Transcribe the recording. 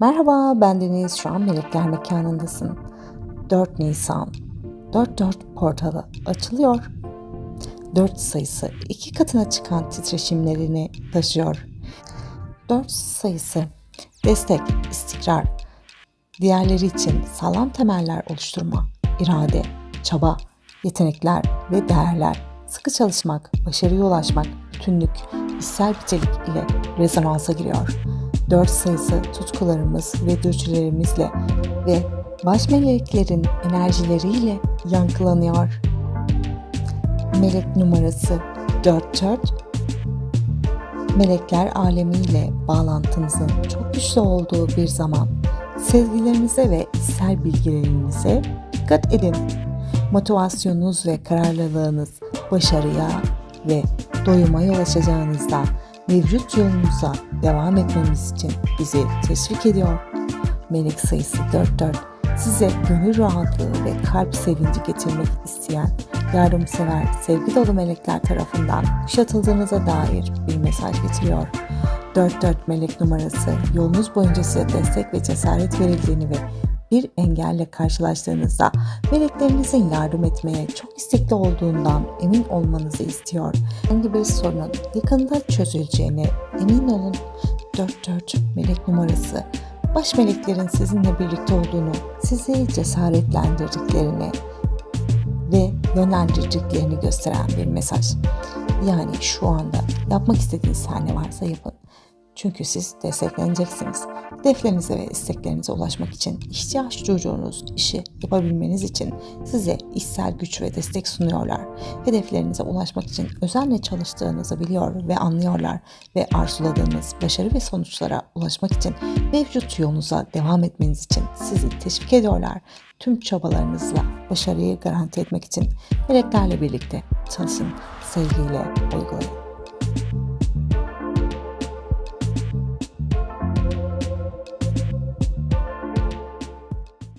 Merhaba ben Deniz. Şu an Melekler Mekanı'ndasın. 4 Nisan 44 portalı açılıyor. 4 sayısı iki katına çıkan titreşimlerini taşıyor. 4 sayısı destek, istikrar, diğerleri için sağlam temeller oluşturma, irade, çaba, yetenekler ve değerler, sıkı çalışmak, başarıya ulaşmak, bütünlük, içsel birlik ile rezonansa giriyor. 4 sayısı tutkularımız ve dürtülerimizle ve baş meleklerin enerjileriyle yankılanıyor. Melek numarası 44 melekler alemiyle bağlantınızın çok güçlü olduğu bir zaman sezgilerinize ve içsel bilgilerinize dikkat edin. Motivasyonunuz ve kararlılığınız başarıya ve doyuma yol açacağınızda mevcut yolunuza devam etmemiz için bizi teşvik ediyor. Melek sayısı 44 size gönül rahatlığı ve kalp sevinci getirmek isteyen yardımsever, sevgi dolu melekler tarafından kuşatıldığınıza dair bir mesaj getiriyor. 44 melek numarası yolunuz boyunca size destek ve cesaret verildiğini ve bir engelle karşılaştığınızda meleklerinizin yardım etmeye çok istekli olduğundan emin olmanızı istiyor. Herhangi bir sorunun yakında çözüleceğine emin olun. 44 melek numarası baş meleklerin sizinle birlikte olduğunu, sizi cesaretlendirdiklerini ve yönlendirdiklerini gösteren bir mesaj. Yani şu anda yapmak istediğiniz her ne varsa yapın. Çünkü siz destekleneceksiniz. Hedeflerinize ve isteklerinize ulaşmak için ihtiyaç duyduğunuz işi yapabilmeniz için size içsel güç ve destek sunuyorlar. Hedeflerinize ulaşmak için özenle çalıştığınızı biliyor ve anlıyorlar ve arzuladığınız başarı ve sonuçlara ulaşmak için mevcut yolunuza devam etmeniz için sizi teşvik ediyorlar. Tüm çabalarınızla başarıyı garanti etmek için meleklerle birlikte çalışın, sevgiyle uygulayın.